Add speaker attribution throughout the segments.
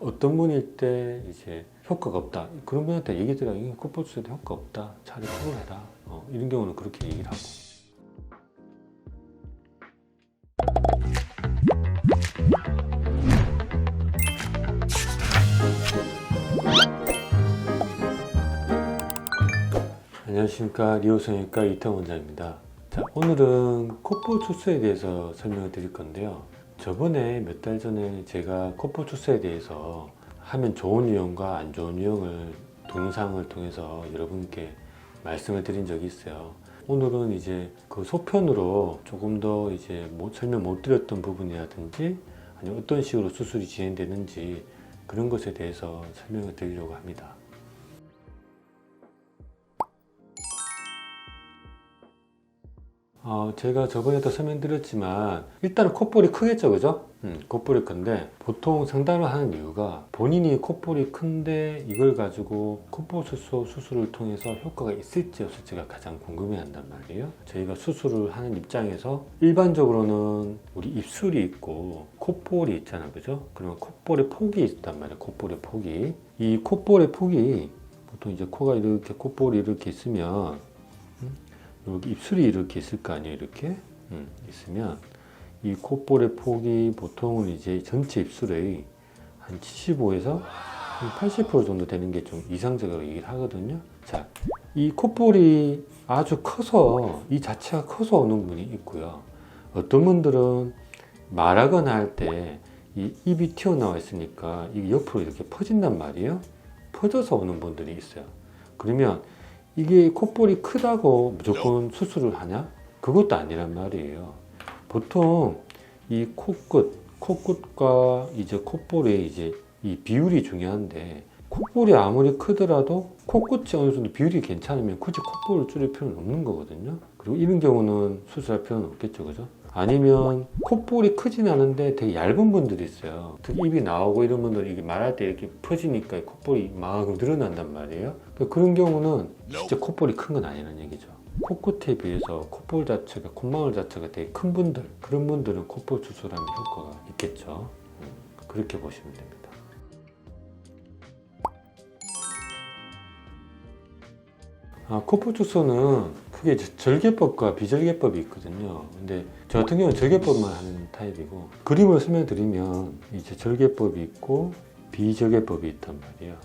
Speaker 1: 어떤 분일 때 이제 효과가 없다. 그런 분한테 얘기 드려 이게 코뿔소에도 효과 없다. 차라리 콜을 해라. 어, 이런 경우는 그렇게 얘기를 하고. 안녕하십니까. 리오성형외과 이태 원장입니다. 자 오늘은 콧볼 추수에 대해서 설명을 드릴 건데요 저번에 몇 달 전에 제가 추수에 대해서 하면 좋은 유형과 안 좋은 유형을 동영상을 통해서 여러분께 말씀을 드린 적이 있어요. 오늘은 이제 그 소편으로 조금 더 이제 못- 설명 못 드렸던 부분이라든지 아니면 어떤 식으로 수술이 진행되는지 그런 것에 대해서 설명을 드리려고 합니다 어, 제가 저번에도 설명드렸지만 일단은 콧볼이 크겠죠 그죠? 음, 콧볼이 큰데 보통 상담을 하는 이유가 본인이 콧볼이 큰데 이걸 가지고 콧볼 수술, 수술을 통해서 효과가 있을지 없을지가 가장 궁금해 한단 말이에요 저희가 수술을 하는 입장에서 일반적으로는 우리 입술이 있고 콧볼이 있잖아요 그죠? 그러면 콧볼의 폭이 있단 말이에요 콧볼의 폭이 이 콧볼의 폭이 보통 이제 코가 이렇게 콧볼이 이렇게 있으면 입술이 이렇게 있을 거 아니에요 이렇게? 음, 있으면 이 콧볼의 폭이 보통은 이제 전체 입술의 한 75에서 한 80% 정도 되는 게 좀 이상적으로 얘기를 하거든요. 자 이 콧볼이 아주 커서 이 자체가 커서 오는 분이 있고요. 어떤 분들은 말하거나 할 때 이 입이 튀어나와 있으니까 이게 옆으로 이렇게 퍼진단 말이에요. 퍼져서 오는 분들이 있어요. 그러면 이게 콧볼이 크다고 무조건 수술을 하냐? 그것도 아니란 말이에요. 보통 이 코끝, 코끝과 이제 콧볼의 이제 이 비율이 중요한데 콧볼이 아무리 크더라도 코끝이 어느 정도 비율이 괜찮으면 굳이 콧볼을 줄일 필요는 없는 거거든요. 그리고 이런 경우는 수술할 필요는 없겠죠, 그죠? 아니면 콧볼이 크진 않은데 되게 얇은 분들이 있어요. 특히 입이 나오고 이런 분들은 이게 말할 때 이렇게 퍼지니까 콧볼이 막 늘어난단 말이에요. 그런 경우는 진짜 콧볼이 큰 건 아니라는 얘기죠. 코끝에 비해서 콧볼 자체가 콧망울 자체가 되게 큰 분들 그런 분들은 콧볼 수술하면 효과가 있겠죠. 음, 그렇게 보시면 됩니다. 아, 콧볼 수술은 크게 저- 절개법과 비절개법이 있거든요. 근데 저 같은 경우는 절개법만 하는 타입이고 그림을 설명드리면 이제 절개법이 있고 비절개법이 있단 말이에요.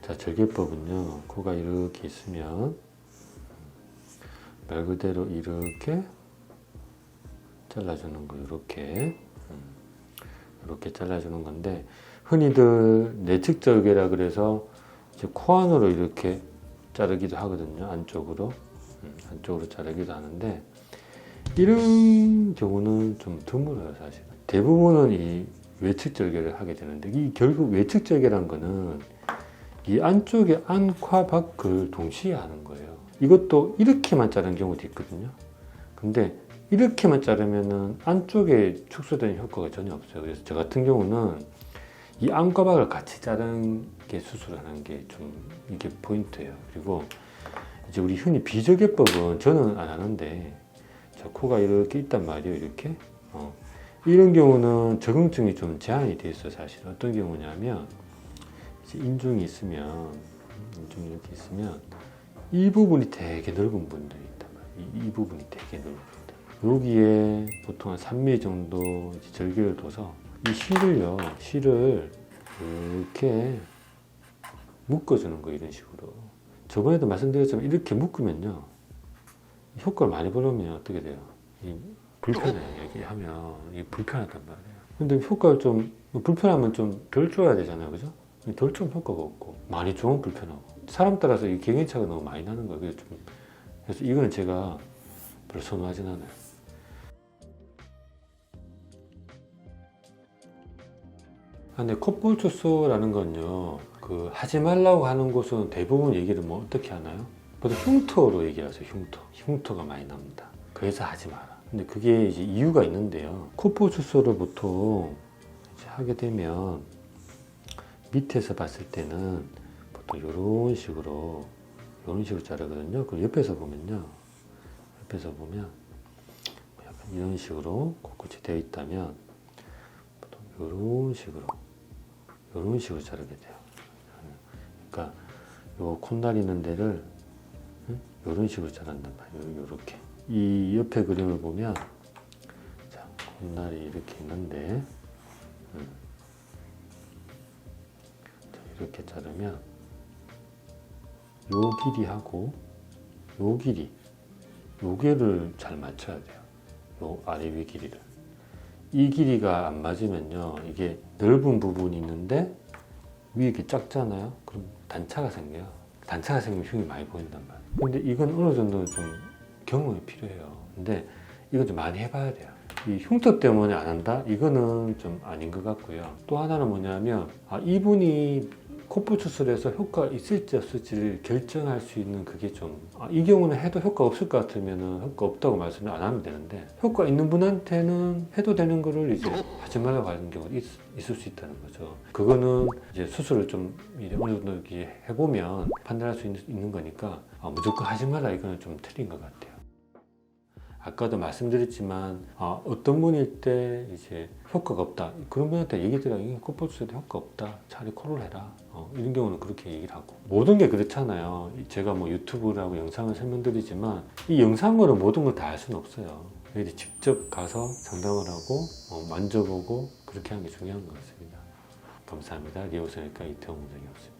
Speaker 1: 자, 절개법은요. 코가 이렇게 있으면 말 그대로 이렇게 잘라주는 거 이렇게 음, 이렇게 잘라주는 건데 흔히들 내측 절개라 그래서 이제 코 안으로 이렇게 자르기도 하거든요 안쪽으로 음, 안쪽으로 자르기도 하는데 이런 경우는 좀 드물어요 사실 대부분은 이 외측 절개를 하게 되는데 이 결국 외측 절개란 거는 이 안쪽에 안과 밖을 동시에 하는 거예요. 이것도 이렇게만 자르는 경우도 있거든요. 근데 이렇게만 자르면은 안쪽에 축소되는 효과가 전혀 없어요. 그래서 저 같은 경우는 이 안과 밖을 같이 자르는 게 수술하는 게 좀 이게 포인트예요. 그리고 이제 우리 흔히 비절개법은 저는 안 하는데 자 코가 이렇게 있단 말이에요 이렇게? 어. 이런 경우는 적응증이 좀 제한이 돼 있어요 사실 어떤 경우냐면 인중이 있으면 인중이 이렇게 있으면 이 부분이 되게 넓은 분들이 있단 말이에요. 이, 이 부분이 되게 넓은 분들. 여기에 보통 한 3mm 정도 절개를 둬서 이 실을요 실을 이렇게 묶어주는 거 이런 식으로 저번에도 말씀드렸지만 이렇게 묶으면요 효과를 많이 보려면 어떻게 돼요? 이 불편해요 이렇게 하면. 이게 불편하단 말이에요. 근데 효과를 좀 불편하면 좀 덜 줘야 되잖아요. 그죠? 덜 주면 효과가 없고. 많이 주면 불편하고. 사람 따라서 이 경행차가 너무 많이 나는 거예요. 그래서, 좀, 그래서 이거는 제가 별로 선호하진 않아요. 아, 근데 콧볼 추수라는 건요, 그 하지 말라고 하는 곳은 대부분 얘기를 뭐 어떻게 하나요? 보통 흉터로 얘기하세요. 흉터, 흉터가 많이 납니다. 그래서 하지 마라. 근데 그게 이제 이유가 있는데요. 콧볼 추수를 보통 하게 되면 밑에서 봤을 때는 보통 이런 식으로 이런 식으로 자르거든요. 그 옆에서 보면요, 옆에서 보면 약간 이런 식으로 코끝이 되어 있다면 보통 이런 식으로 이런 식으로 자르게 돼요. 그러니까 요 콧날 있는 데를 이런 식으로 자른단 말이에요. 요렇게 이 옆에 그림을 보면 자 콧날이 이렇게 있는데 이렇게 자르면 요 길이하고 요 길이 요게를 잘 맞춰야 돼요. 요 아래 위 길이를 이 길이가 안 맞으면요 이게 넓은 부분이 있는데 위에 이렇게 작잖아요. 그럼 단차가 생겨요. 단차가 생기면 흉이 많이 보인단 말이에요. 근데 이건 어느 정도 좀 경험이 필요해요. 근데 이건 좀 많이 해봐야 돼요. 이 흉터 때문에 안 한다? 이거는 좀 아닌 것 같고요. 또 하나는 뭐냐면 아, 이분이 콧볼 수술에서 효과 있을지 없을지를 결정할 수 있는 그게 좀이 경우는 해도 효과 없을 것 같으면 효과 없다고 말씀을 안 하면 되는데 효과 있는 분한테는 해도 되는 거를 이제 하지 말라고 하는 경우가 있, 있을 수 있다는 거죠. 그거는 이제 수술을 좀 이제 어느 정도 해보면 판단할 수 있는, 있는 거니까 아, 무조건 하지 마라 이거는 좀 틀린 것 같아요. 아까도 말씀드렸지만 아, 어떤 분일 때 이제 효과가 없다. 그런 분한테 얘기 드려요. 콧볼수에도 효과 없다. 차라리 코를 해라. 어, 이런 경우는 그렇게 얘기를 하고. 모든 게 그렇잖아요. 제가 뭐 유튜브라고 영상을 설명드리지만 이 영상으로 모든 걸 다 알 수는 없어요. 그래서 직접 가서 상담을 하고 어, 만져보고 그렇게 하는 게 중요한 것 같습니다. 감사합니다. 리오선일과 이태원 원장이었습니다